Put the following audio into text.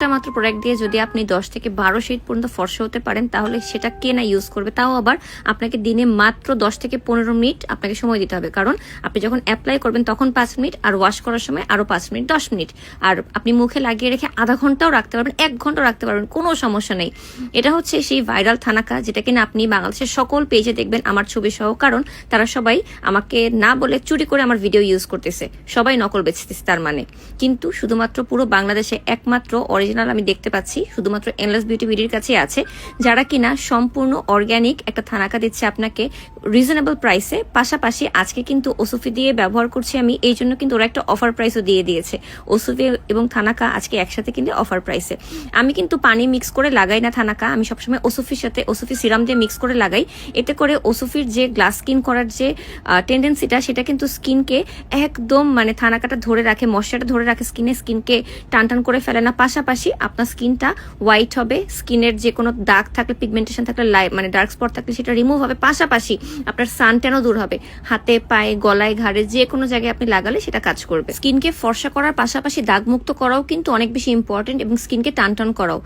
একটা মাত্র প্রোডাক্ট দিয়ে যদি আপনি দশ থেকে বারো শেড পর্যন্ত ফর্সা হতে পারেন, তাহলে সেটা কে না ইউজ করবে? তাও আবার আপনাকে দিনে মাত্র দশ থেকে পনেরো মিনিট আপনাকে সময় দিতে হবে। কারণ আপনি যখন অ্যাপ্লাই করবেন, তখন পাঁচ মিনিট, আর ওয়াশ করার সময় আরও পাঁচ মিনিট, দশ মিনিট। আর আপনি মুখে লাগিয়ে রেখে আধা ঘন্টাও রাখতে পারবেন, এক ঘন্টাও রাখতে পারবেন, কোনো সমস্যা নেই। এটা হচ্ছে সেই ভাইরাল থানাকা, যেটা কিনা আপনি বাংলাদেশের সকল পেজে দেখবেন আমার ছবি সহ, কারণ তারা সবাই আমাকে না বলে চুরি করে আমার ভিডিও ইউজ করতেছে। সবাই নকল বেচতেছে, তার মানে। কিন্তু শুধুমাত্র পুরো বাংলাদেশে একমাত্র অরিজিনাল আমি দেখতে পাচ্ছি, শুধুমাত্র এনলেস বিউটি বিডির কাছে আছে, যারা কিনা সম্পূর্ণ অর্গ্যানিক একটা থানাকা দিচ্ছে আপনাকে রিজনেবল প্রাইসে পাশাপাশি আজকে কিন্তু ওসুফি দিয়ে ব্যবহার করছি আমি, এই জন্য কিন্তু ওরা একটা অফার প্রাইসও দিয়ে দিয়েছে। ওসুফি এবং থানাকা আজকে একসাথে কিন্তু অফার প্রাইসে আমি কিন্তু পানি মিক্স করে লাগাই না থানাকা, আমি সবসময় ওসুফির সাথে, ওসুফি সিরাম দিয়ে মিক্স করে লাগাই। এতে করে ওসুফির যে গ্লাস স্কিন করার যে টেন্ডেন্সিটা সেটা কিন্তু স্কিনকে একদম মানে থানাকাটা ধরে রাখে মশাটা ধরে রাখে স্কিনে স্কিনকে টান টান করে ফেলে না। পাশাপাশি আপনার স্কিনটা হোয়াইট হবে, স্কিনের যে কোনো দাগ থাকলে পিগমেন্টেশন থাকলে লাই- মানে ডার্ক স্পট থাকলে সেটা রিমুভ হবে। পাশাপাশি আপনার সানট্যানও দূর হবে। হাতে, পায়ে, গলায়, ঘাড়ে যে কোনো জায়গায় আপনি লাগালে সেটা কাজ করবে। স্কিনকে ফর্সা করার পাশাপাশি দাগমুক্ত করাও কিন্তু অনেক বেশি ইম্পর্টেন্ট এবং স্কিনকে টান টান করাও।